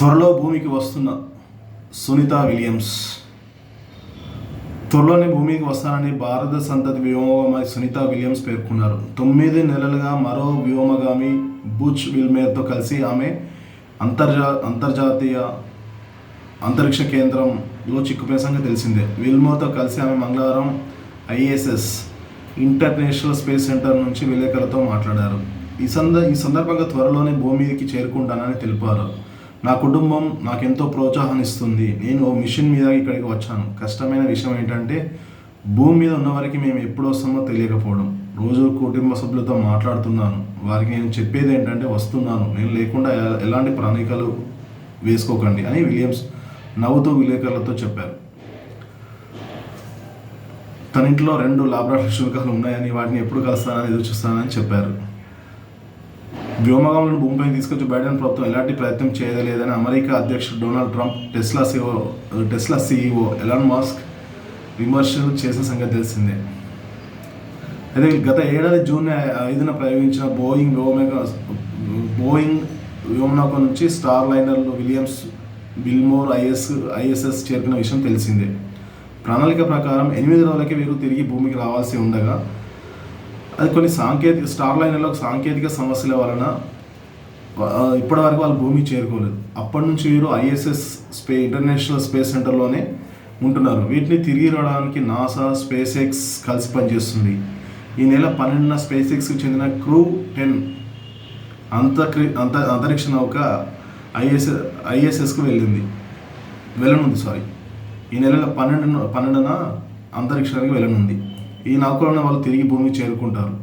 త్వరలో భూమికి వస్తున్న సునీత విలియమ్స్. త్వరలోనే భూమికి వస్తానని భారత సంతతి వ్యోమగామి సునీత విలియమ్స్ పేర్కొన్నారు. తొమ్మిది నెలలుగా మరో వ్యోమగామి బుచ్ విల్మేర్తో కలిసి ఆమె అంతర్జా అంతర్జాతీయ అంతరిక్ష కేంద్రంలో చిక్కుపోయిన సంగతి తెలిసిందే. విల్మోతో కలిసి ఆమె మంగళవారం ఐఎస్ఎస్ ఇంటర్నేషనల్ స్పేస్ సెంటర్ నుంచి విలేకరులతో మాట్లాడారు. ఈ సంద ఈ సందర్భంగా త్వరలోనే భూమికి చేరుకుంటానని తెలిపారు. నా కుటుంబం నాకెంతో ప్రోత్సాహాన్నిస్తుంది. నేను ఓ మిషన్ మీద ఇక్కడికి వచ్చాను. కష్టమైన విషయం ఏంటంటే భూమి మీద ఉన్నవారికి మేము ఎప్పుడు వస్తామో తెలియకపోవడం. రోజు కుటుంబ సభ్యులతో మాట్లాడుతున్నాను. వారికి నేను చెప్పేది ఏంటంటే వస్తున్నాను. నేను లేకుండా ఎలాంటి ప్రణాళికలు వేసుకోకండి అని విలియమ్స్ నవ్వుతూ విలేకరులతో చెప్పారు. తన ఇంట్లో రెండు లాబరేటరీ శుల్కాలు ఉన్నాయని వాటిని ఎప్పుడు కలుస్తానని ఎదురు చూస్తానని చెప్పారు. వ్యోమగాములను భూమిపై తీసుకొచ్చి బైడెన్ ప్రభుత్వం ఎలాంటి ప్రయత్నం చేయలేదని అమెరికా అధ్యక్షుడు Donald Trump Tesla CO Tesla CEO Elon Musk విమర్శలు చేసిన సంగతి తెలిసిందే. అయితే గత ఏడాది జూన్ ఐదున ప్రయోగించిన బోయింగ్ వ్యోమగా బోయింగ్ వ్యోమనౌక నుంచి స్టార్ లైనర్లు విలియమ్స్ బిల్మోర్ ఐఎస్ ఐఎస్ఎస్ చేరుకున్న విషయం తెలిసిందే. ప్రణాళిక ప్రకారం ఎనిమిది రోజులకి వీరు తిరిగి భూమికి రావాల్సి ఉండగా అది కొన్ని సాంకేతిక స్టార్ లైన్లో సాంకేతిక సమస్యల వలన ఇప్పటి ఇప్పటివరకు వాళ్ళు భూమి చేరుకోలేదు. అప్పటి నుంచి వీరు ఐఎస్ఎస్ స్పే ఇంటర్నేషనల్ స్పేస్ సెంటర్లోనే ఉంటున్నారు. వీటిని తిరిగి రావడానికి నాసా స్పేస్ ఎక్స్ కలిసి పనిచేస్తుంది. ఈ నెల పన్నెండున స్పేస్ ఎక్స్కి చెందిన క్రూ టెన్ అంతక్రి అంత అంతరిక్ష నౌక ఐఎస్ ఐఎస్ఎస్కు వెళ్ళింది. వెళ్ళనుంది సారీ. ఈ నెల పన్నెండు పన్నెండున అంతరిక్షానికి వెళ్ళనుంది. ఈ నౌకలోనే వాళ్ళు తిరిగి భూమికి చేరుకుంటారు.